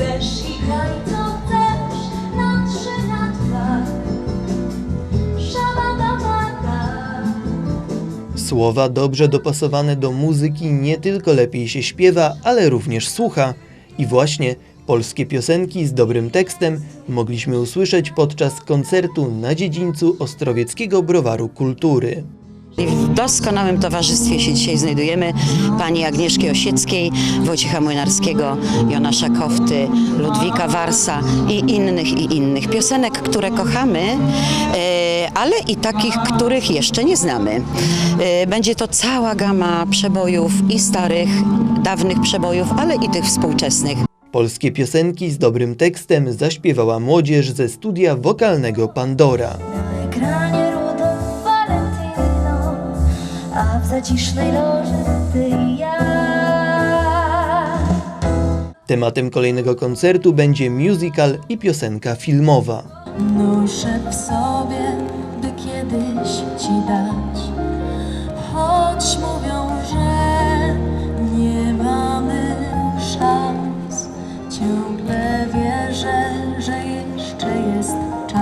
chcesz i graj co chcesz na trzy, na dwa. Słowa dobrze dopasowane do muzyki nie tylko lepiej się śpiewa, ale również słucha. I właśnie polskie piosenki z dobrym tekstem mogliśmy usłyszeć podczas koncertu na dziedzińcu Ostrowieckiego Browaru Kultury. I w doskonałym towarzystwie się dzisiaj znajdujemy pani Agnieszki Osieckiej, Wojciecha Młynarskiego, Jonasza Kofty, Ludwika Warsa i innych i innych piosenek, które kochamy, e, ale i takich, których jeszcze nie znamy. E, Będzie to cała gama przebojów i starych, dawnych przebojów, ale i tych współczesnych. Polskie piosenki z dobrym tekstem zaśpiewała młodzież ze studia wokalnego Pandora. w zacisznej loży ty i ja. Tematem kolejnego koncertu będzie musical i piosenka filmowa. Noszę w sobie, by kiedyś ci dać, choć mówią, że nie mamy szans. Ciągle wierzę, że jeszcze jest czas.